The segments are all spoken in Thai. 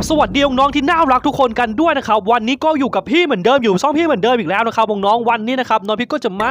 บสวัสดีน้องที่น่ารักทุกคนกันด้วยนะครับวันนี้ก็อยู่กับพี่เหมือนเดิมอยู่ช่องพี่เหมือนเดิมอีกแล้วนะครับน้องวันนี้นะครับน้องพี่ก็จะมา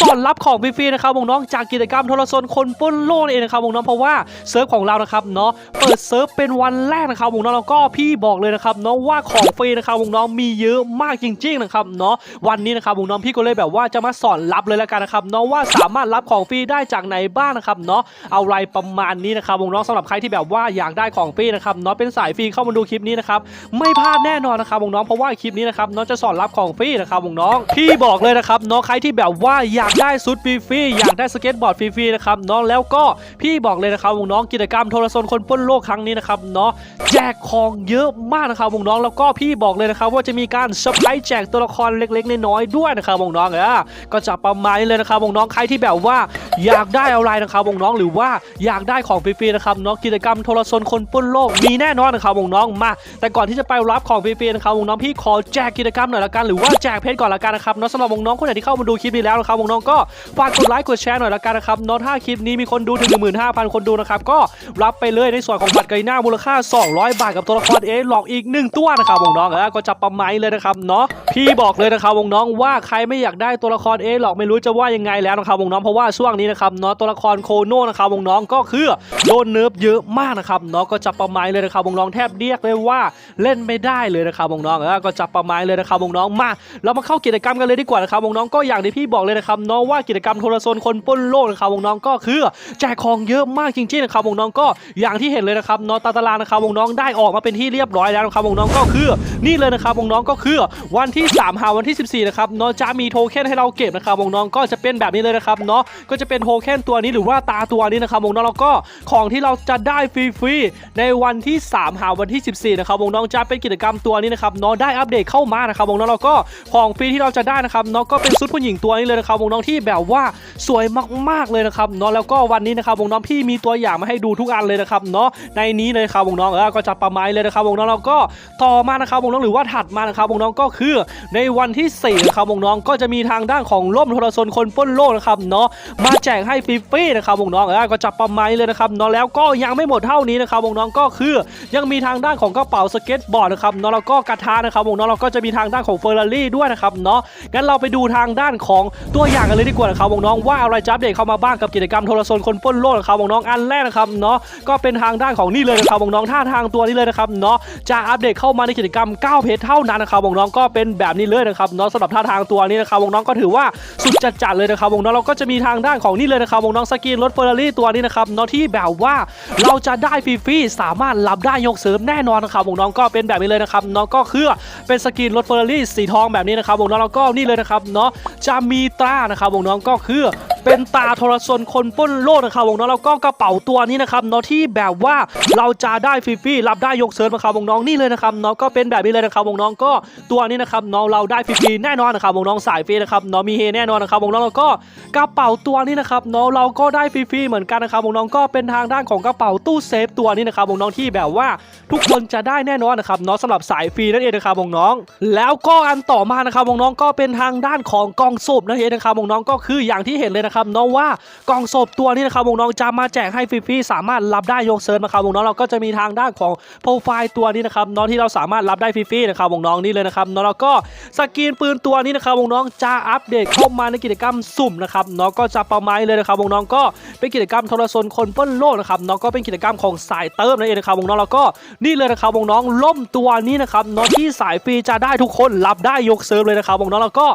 สอนรับของฟรีๆนะครับน้องจากกิจกรรมโทรศัพท์คนป้นโลกนั่นเองนะครับน้องเพราะว่าเซิร์ฟของเรานะครับเนาะเปิดเซิร์ฟเป็นวันแรกนะครับน้องแล้วก็พี่บอกเลยนะครับเนาะว่าของฟรีนะครับน้องมีเยอะมากจริงๆนะครับเนาะวันนี้นะครับน้องพี่ก็เลยแบบว่าจะมาสอนรับเลยละกันนะครับเนาะว่าสามารถรับของฟรีได้จากไหนบ้างนะครับเนาะเอาไรประมาณนี้นะครับน้องสำหรับใครที่แบบว่าอยากได้ของฟรีนะครับเนาะเป็นสายฟรีเข้ามาดูคลิปนี้นะครับไม่พลาดแน่นอนนะครับน้องเพราะว่าคลิปนี้นะครับน้องจะสอนรับของฟรีนะครับน้องพี่บอกเลยนะครับน้องใครที่แบบว่าอยากได้สุดฟรีๆอยากได้สเก็ตบอร์ดฟรีๆนะครับน้องแล้วก็พี่บอกเลยนะครับวงน้องกิจกรรมโทรศัพท์คนป้นโลกครั้งนี้นะครับเนาะแจกของเยอะมากนะครับวงน้องแล้วก็พี่บอกเลยนะครับว่าจะมีการเซอร์ไพรส์แจกตัวละครเล็กๆน้อยๆด้วยนะครับวงน้องอะก็จะประมาณนี้เลยนะครับวงน้องใครที่แบบว่า อยากได้อะไรนะครับวงน้องหรือว่าอยากได้ของฟรีๆนะครับน้องกิจกรรมโทรศัพท์คนปล้นโลกมีแน่นอนนะครับวงน้องมา แต่ก่อนที่จะไปรับของฟรีๆนะครับวงน้องพี่ขอแจกกิจกรรมหน่อยละกันหรือว่าแจกเพชรก่อนละกันนะครับเนาะสำหรับวงน้องคนไหนที่เข้ามาดูคลิปนี้แล้วนะครับวงน้องก็ฝากกดไลค์กดแชร์หน่อยละกันนะครับเนาะถ้าคลิปนี้มีคนดูถึง15,000 คนดูนะครับก็รับไปเลยในส่วนของบัตรไกหน้ามูลค่า 200 บาทกับตัวละครเอหลอกอีกหนึ่งตัวนะครับวงน้องๆเออก็จะประมาณเลยนะครับเนาะพี่บอกเลยนะครับน้องว่าใครไม่อยากได้ตัวละครเอหลอกไม่รู้จะว่ายังไงแล้วนะครับน้องเพราะว่าช่วงนี้นะครับเนาะตัวละครโคโน่นะครับวงน้องก็คือโดนเนิร์ฟเยอะมากนะครับเนาะก็จะประมาณเลยนะครับวงน้องแทบเรียกเลยว่าเล่นไม่ได้เลยนะครับวงน้องๆเออก็จะประมาณเลยนะครับวงน้องมาเรามาเข้ากิจกรรมกันเลยดีกว่านะครับวงน้องก็อย่างที่พี่บอกเลยนะครับเนาะว่ากิจกรรมโทรศัพท์คนป้นโลกนะครับวงน้องก็คือแจกของเยอะมากจริงๆนะครับวงน้องก็อย่างที่เห็นเลยนะครับเนาะตาตารางนะครับวงน้องได้ออกมาเป็นที่เรียบร้อยแล้วนะครับวงน้องก็คือนี่เลยนะครับวงน้องก็คือวันที่3หาวันที่ 14นะครับเนาะจะมีโทเค็นให้เราเก็บนะครับน้องก็จะเป็นแบบนี้เลยนะครับเนาะก็จะเป็นโทเค็นตัวนี้หรือว่าตาตัวนี้นะครับน้องแล้วก็ของที่เราจะได้ฟรีๆในวันที่ 3 หาวันที่ 14 นะครับน้องจะเป็นกิจกรรมตัวนี้นะครับเนาะได้อัปเดตเข้ามานะครับน้องแล้วก็ของฟรีที่เราจะได้นะครับเนาะก็เป็นชุดผู้หญิงตัวนี้เลยนะครับน้องที่แบบว่าสวยมากๆเลยนะครับเนาะแล้วก็วันนี้นะครับน้องพี่มีตัวอย่างมาให้ดูทุกอันเลยนะครับเนาะในนี้เลยครับน้องเออก็จะประมาณเลยนะครับน้องแล้วก็ต่อมานะครับน้องหรือว่าถัดมานะครับน้องก็คือในวันที่4นะครับน้องก็จะมีทางด้านของร่มโทรศัพท์คนป้นโลกนะครับเนาะมาแจจกให้ฟรีๆนะครับวงน้องเออก็จะประมาณเลยนะครับเนาะแล้วก็ยังไม่หมดเท่านี้นะครับวงน้องก็คือยังมีทางด้านของกระเป๋าสเก็ตบอร์ดนะครับเนาะแล้วก็กระทะนะครับวงน้องเราก็จะมีทางด้านของเฟอร์รารี่ด้วยนะครับเนาะงั้นเราไปดูทางด้านของตัวอย่างกันเลยดีกว่านะครับวงน้องว่าอะไรจะอัปเดตเข้ามาบ้างกับกิจกรรมโทรศัพท์คนป้นโลกนะครับวงน้องอันแรกนะครับเนาะก็เป็นทางด้านของนี่เลยนะครับวงน้องท่าทางตัวนี้เลยนะครับเนาะจะอัปเดตเข้ามาในกิจกรรม9เพจเท่านั้นนะครับวงน้องก็เป็นแบบนี้เลยนะครับเนาะสำหรับท่าทางตัวนี้นะครับน้องก็ถือว่าสุดจัดๆเลยนะครับน้องเราก็จะมีทางด้านของนี่เลยนะครับวงน้องสกินรถเฟอร์รารี่ตัวนี้นะครับเนาะที่แบบว่าเราจะได้ฟรีๆสามารถรับได้ยกเสริมแน่นอนนะครับวงน้องก็เป็นแบบนี้เลยนะครับเนาะก็คือเป็นสกินรถเฟอร์รารี่สีทองแบบนี้นะครับวงน้องแล้วก็นี่เลยนะครับเนาะจะมีตรานะครับวงน้องก็คือ เป็นตาโทรศัพท์คนป้นโลกนะครับวงน้องแล้วก็กระเป๋าตัวนี้นะครับเนาะที่แบบว่าเราจะได้ฟรีๆรับได้ยกเซิร์ฟนะครับวงน้องนี่เลยนะครับเนาะก็เป็นแบบนี้เลยนะครับวงน้องก็ตัวนี้นะครับเนาะเราได้ฟรีๆแน่นอนนะครับวงน้องสายฟรีนะครับเนาะมีเฮแน่นอนนะครับวงน้องแล้วก็กระเป๋าตัวนี้นะครับเนาะเราก็ได้ฟรีๆเหมือนกันนะครับวงน้องก็เป็นทางด้านของกระเป๋าตู้เซฟตัวนี้นะครับวงน้องที่แบบว่าทุกคนจะได้แน่นอนนะครับเนาะสำหรับสายฟรีนั่นเองนะครับวงน้อง แล้วก็อันต่อมานะครับวงน้องก็เป็นทางด้านของกองศพนั่นเองนะครับวงน้องก็คืออย่างที่เห็นเลยนะครับเนาะว่ากล่องศพตัวนี้นะครับวงน้องจะมาแจกให้ฟรีๆสามารถรับได้ยกเซิร์ฟนะครับวงน้องเราก็จะมีทางด้านของโปรไฟล์ตัวนี้นะครับเนาะที่เราสามารถรับได้ฟรีๆนะครับวงน้องนี่เลยนะครับนาะแล้วก็สกรีนปืนตัวนี้นะครับวงน้องจะอัปเดตเข้ามาในกิจกรรมสุ่มนะครับเนาะก็จะประมาณเลยนะครับวงน้องก็เป็นกิจกรรมโทรศัพท์คนป้นโลกนะครับเนาะก็เป็นกิจกรรมของสายเติมนั่นเองนะครับวงน้องแล้วก็นี่เลยนะครับวงน้องล่มตัวนี้นะครับเนาะที่สายฟรีจะได้ทุกคนรับได้ยกเซิร์ฟเลยนะครับวงน้องแล้วก็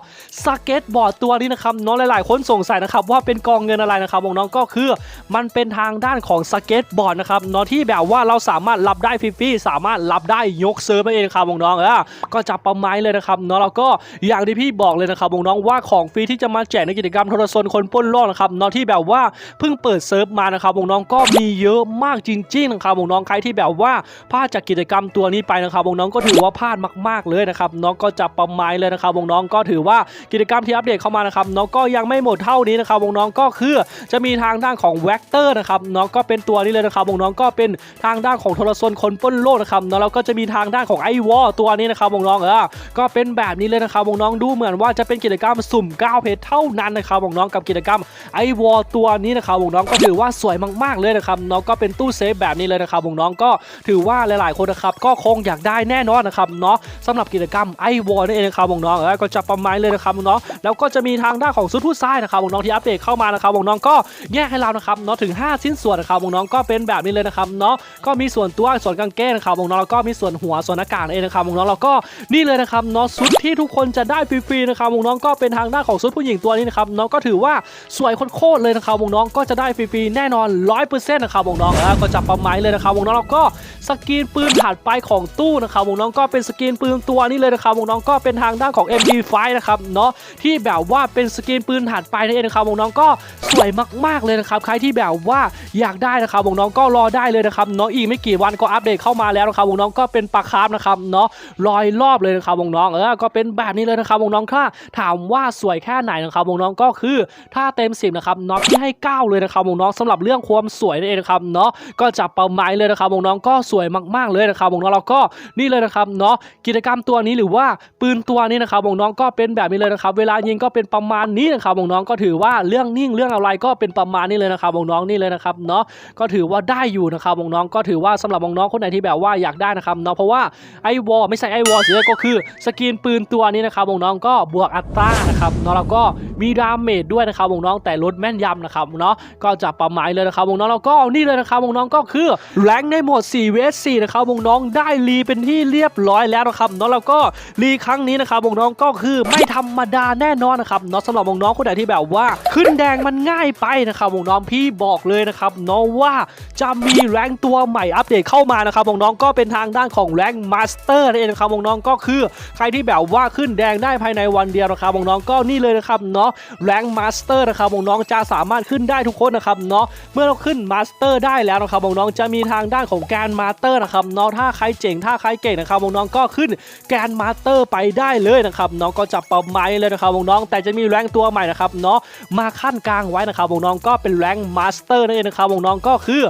สเก็ตบอร์ดตัวนี้นะครับเนาะหลายๆคนสงสัยนะครับว่าเป็นกองเงินอะไรนะครับวงน้องก็คือมันเป็นทางด้านของสเก็ตบอร์ดนะครับเนาะที่แบบว่าเราสามารถรับได้ฟรีๆสามารถรับได้ยกเซิร์ฟนั่นเองครับวงน้องเออก็จะประมาณเลยนะครับเนาะแล้วก็อย่างที่พี่บอกเลยนะครับวงน้องว่าของฟรีที่จะมาแจกในกิจกรรมโทรศัพท์คนปล้นโลกนะครับเนาะที่แบบว่าเพิ่งเปิดเซิร์ฟมานะครับวงน้องก็มีเยอะมากจริงๆนะครับวงน้องใครที่แบบว่าพลาดจากกิจกรรมตัวนี้ไปนะครับวงน้องก็ถือว่าพลาดมาก ๆเลยนะครับเนาะก็จะประมาณเลยนะครับวงน้องก็ถือว่ากิจกรรมที่อัปเดตเข้ามานะครับเนาะก็ยังไม่หมดเท่านี้นะครับนะครับน้องก็คือจะมีทางด้านของแวกเตอร์นะครับเนาะก็เป็นตัวนี้เลยนะครับวงน้องก็เป็นทางด้านของโทรซนคนป้นโลกนะครับเนาะแล้วก็จะมีทางด้านของไอวอลตัวนี้นะครับวงน้องเออก็เป็นแบบนี้เลยนะครับวงน้องดูเหมือนว่าจะเป็นกิจกรรมสุ่ม9เพชรเท่านั้นนะครับวงน้องกับกิจกรรมไอวอลตัวนี้นะครับวงน้องก็ถือว่าสวยมากๆเลยนะครับเนาะก็เป็นตู้เซฟแบบนี้เลยนะครับวงน้องก็ถือว่าหลายๆคนนะครับก็คงอยากได้แน่นอนนะครับเนาะสำหรับกิจกรรมไอวอลนั่นเองนะครับวงน้องเออก็จะประมาณเลยนะครับน้องแล้วก็จะมีทางด้านของซุดผู้ซ้ายนะครับวงน้องที่อัเดตเข้ามานะครับวงน้องก็แยกให้เรานะครับเนาะถึง 5 ชิ้นส่วนนะครับวงน้องก็เป็นแบบนี้เลยนะครับเนาะก็มีส่วนตัวส่วนกางเกงนะครับวงน้องแล้วก็มีส่วนหัวส่วนหน้ากากนั่นเองนะครับวงน้องแล้วก็นี่เลยนะครับเนาะชุดที่ทุกคนจะได้ฟรีๆนะครับวงน้องก็เป็นทางด้านของชุดผู้หญิงตัวนี้นะครับน้องก็ถือว่าสวยโคตรเลยนะครับวงน้องก็จะได้ฟรีๆแน่นอน100%นะครับวงน้องแล้วก็จับประมาณเลยนะครับวงน้องแล้วก็สกรีนปืนถัดไปของตู้นะครับวงน้องก็เป็นสกรีนปืนตัวนี้เลยนะครับน้องก็เป็นทางด้านของ MP5 นะครับเนาะที่แบบว่าเป็นสกรีนปืนถัดไปนั่นเองนะครับน้องก็สวยมากๆเลยนะครับใครที่แบบว่าอยากได้นะครับน้องก็รอได้เลยนะครับเนาะอีกไม่กี่วันก็อัปเดตเข้ามาแล้วนะครับน้องก็เป็นปลาคาร์ฟนะครับเนาะลอยรอบเลยนะครับน้องเออก็เป็นแบบนี้เลยนะครับน้องๆถ้าถามว่าสวยแค่ไหนนะครับน้องก็คือถ้าเต็ม10นะครับน็อตที่ให้ 9 เลยนะครับน้องๆสำหรับเรื่องความสวยนั่นเองนะครับเนาะก็จับเป้าหมายเลยนะครับน้องก็สวยมากๆเลยนะครับน้องๆแล้วก็นี่เลยนะครับเนาะกิจกรรมตัวนี้หรือว่าปืนตัวนี้นะครับน้องก็เป็นแบบนี้เลยนะครับเวลายิงก็เป็นประมาณนี้นะครับน้องก็ถือว่าเรื่องนิ่งเรื่องอะไรก็เป็นประมาณนี้เลยนะครับน้องนี่เลยนะครับเนาะก็ถือว่าได้อยู่นะครับน้องก็ถือว่าสำหรับวงน้องคนไหนที่แบบว่าอยากได้นะครับเนาะเพราะว่าไอวอลไม่ใช่ไอวอลเสียก็คือสกินปืนตัวนี้นะครับน้องก็บวกอัตรานะครับเนาะแล้วก็มีดาเมจด้วยนะครับวงน้องแต่ลดแม่นยำนะครับเนาะก็จะประมาณเลยนะครับวงน้องแล้วก็นี่เลยนะครับวงน้องก็คือแรงในโหมด4 vs 4นะครับวงน้องได้รีเป็นที่เรียบร้อยแล้วนะครับเนาะแล้วก็รีครั้งนี้นะครับวงน้องก็คือไม่ธรรมดาแน่นอนนะครับเนาะสำหรับวงน้องคนไหนที่แบบว่า ขึ้นแดงมันง่ายไปนะครับวงน้องพี่บอกเลยนะครับเนาะว่าจะมีแรงตัวใหม่อัปเดตเข้ามานะครับวงน้องก็เป็นทางด้านของแรงมาสเตอร์นั่นเองนะครับวงน้องก็คือ ใครที่แบบว่าขึ้นแดงได้ภายในวันเดียวนะครับวงน้องก็นี่เลยนะครับเนาะแรงมาสเตอร์นะครับน้องจะสามารถขึ้นได้ทุกคนนะครับเนาะเมื่อเราขึ้นมาสเตอร์ได้แล้วนะครับน้องจะมีทางด้านของแกนมาสเตอร์นะครับเนาะถ้าใครเจ๋งถ้าใครเก่งนะครับน้องก็ขึ้นแกนมาสเตอร์ไปได้เลยนะครับน้องก็จับประไม้เลยนะครับน้องแต่จะมีแรงตัวใหม่นะครับเนาะมาขั้นกลางไว้นะครับน้องก็เป็นแรงมาสเตอร์นั่นเองนะครับน้องก็คือ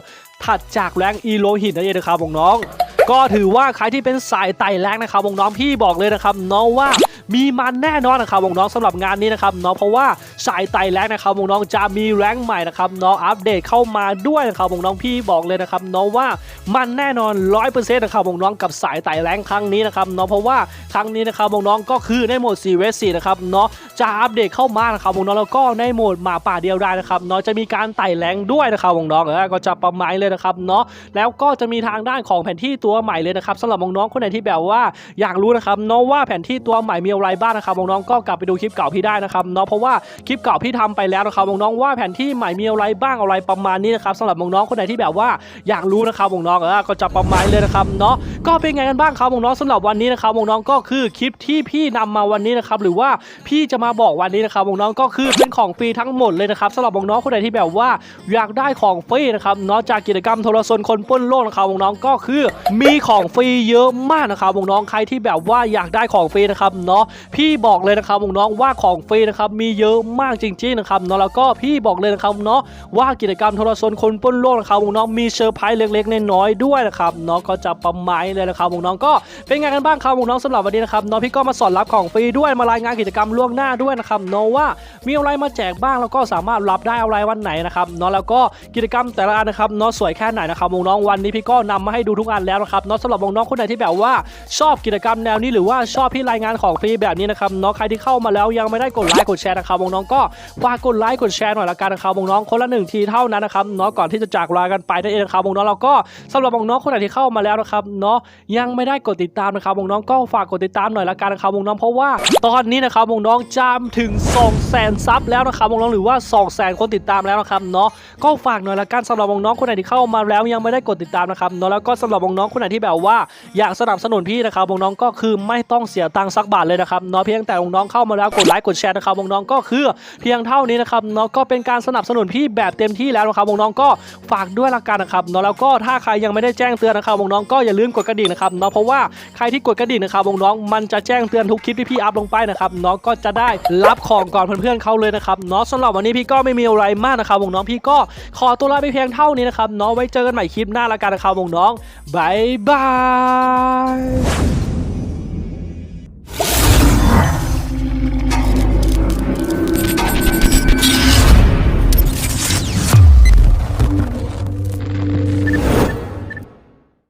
ถัดจากแรงอีโลหิตนั่นเองนะครับน้อง ก็ถือว่าใครที่เป็นสายไต่แรงนะครับน้องพี่บอกเลยนะครับน้องว่า มีมันแน่นอนนะครับวงน้องๆสำหรับงานนี้นะครับเน้องเพราะว่าสายไตแรงนะครับวงน้องจะมีแรงใหม่นะครับเน้องอัปเดตเข้ามาด้วยนะครับวงน้องพี่บอกเลยนะครับเน้องว่ามันแน่นอน100%นะครับวงน้องกับสายไตแรงครั้งนี้นะครับเน้องเพราะว่าครั้งนี้นะครับวงน้องก็คือในโหมด4 vs 4นะครับเนาะจะอัปเดตเข้ามานะครับวงน้องแล้วก็ในโหมดหมาป่าเดียวได้นะครับเนาะจะมีการไต่แรงด้วยนะครับวงน้องๆเออก็จะประมาณเลยนะครับเนาะแล้วก็จะมีทางด้านของแผนที่ตัวใหม่เลยนะครับสำหรับวงน้องคนไหนที่แบบว่าอยากรู้นะครับเนาะว่าแผนที่ตัวใหม่มีอะไรบ้างนะครับน้องๆก็กลับไปดูคลิปเก่าพี่ได้นะครับเนาะเพราะว่าคลิปเก่าพี่ทำไปแล้วนะครับน้องๆว่าแผนที่ใหม่มีอะไรบ้างอะไรประมาณนี้นะครับสำหรับน้องๆคนไหนที่แบบว่าอยากรู้นะครับน้องๆก็จะประมาณเลยนะครับเนาะก็เป็นไงกันบ้างครับน้องๆสำหรับวันนี้นะครับน้องๆก็คือคลิปที่พี่นำมาวันนี้นะครับหรือว่าพี่จะมาบอกวันนี้นะครับน้องๆก็คือเป็นของฟรีทั้งหมดเลยนะครับสำหรับน้องๆคนไหนที่แบบว่าอยากได้ของฟรีนะครับเนาะจากกิจกรรมโทรศนคนป้นโลกนะครับน้องๆก็คือมีของฟรีเยอะมากนะครับน้องๆใครที่แบบว่าอยากได้ของฟรีนะครับเนาะพี่บอกเลยนะครับน้องว่าของฟรีนะครับมีเยอะมากจริงๆนะครับเนาะแล้วก็พี่บอกเลยนะครับเนาะว่ากิจกรรมโทรศนคนป้นโลกนะครับน้องมีเซอร์ไพรส์เล็กๆน้อยๆด้วยนะครับเนาะก็จะประมาณเลยนะครับน้องก็เป็นไงกันบ้างครับน้องสำหรับวันนี้นะครับเนาะพี่ก็มาสอนรับของฟรีด้วยมารายงานกิจกรรมล่วงหน้าด้วยนะครับเนาะว่ามีอะไรมาแจกบ้างแล้วก็สามารถรับได้อะไรวันไหนนะครับเนาะแล้วก็กิจกรรมแต่ละอันนะครับเนาะสวยแค่ไหนนะครับน้องวันนี้พี่ก็นำมาให้ดูทุกอันแล้วนะครับเนาะสำหรับน้องคนไหนที่แบบว่าชอบกิจกรรมแนวนี้หรือว่าชอบพี่รายงานของฟรีแบบนี้นะครับเนาะใครที่เข้ามาแล้วยังไม่ได้กดไลค์กดแชร์นะครับน้องก็ฝากกดไลค์กดแชร์หน่อยละกันนะครับน้องคนละหนึ่งทีเท่านั้นนะครับเนาะก่อนที่จะจากลากันไปนั่นเองนะครับน้องๆแล้วก็สำหรับน้องคนไหนที่เข้ามาแล้วนะครับเนาะยังไม่ได้กดติดตามนะครับน้องก็ฝากกดติดตามหน่อยละกันนะครับน้องเพราะว่าตอนนี้นะครับน้องจามถึง2 0 0 0 0ซับแล้วนะครับน้องหรือว่า2 0 0 0 0 0คนติดตามแล้วนะครับเนาะก็ฝากหน่อยละกันสำหรับน้องคนไหนที่เข้ามาแล้วยังไม่ได้กดติดตามนะครับเนาะแล้วก็สำหรับน้องคนไหนที่แบบว่า อยากสนับสนุนพี่นะครับน้องก็คือไม่ต้องเสียตังค์สักบาทเลยนะครับเนาะเพียงแต่น้องๆเข้ามาแล้วกดไลค์กดแชร์นะครับน้องๆก็คือเพียงเท่านี้นะครับเนาะก็เป็นการสนับสนุนพี่แบบเต็มที่แล้วนะครับน้องๆก็ฝากด้วยละกันนะครับเนาะแล้วก็ถ้าใครยังไม่ได้แจ้งเตือนนะครับน้องๆก็อย่าลืมกดกระดิ่งนะครับเนาะเพราะว่าใครที่กดกระดิ่งนะครับน้องๆมันจะแจ้งเตือนทุกคลิปที่พี่อัพลงไปนะครับน้องก็จะได้รับของก่อนเพื่อนๆเขาเลยนะครับเนาะสำหรับวันนี้พี่ก็ไม่มีอะไรมากนะครับน้องพี่ก็ขอตัวลาไปเพียงเท่านี้นะครับเนาะไว้เจอกันใหม่คลิปหน้าละกันนะครับน้องบายบาย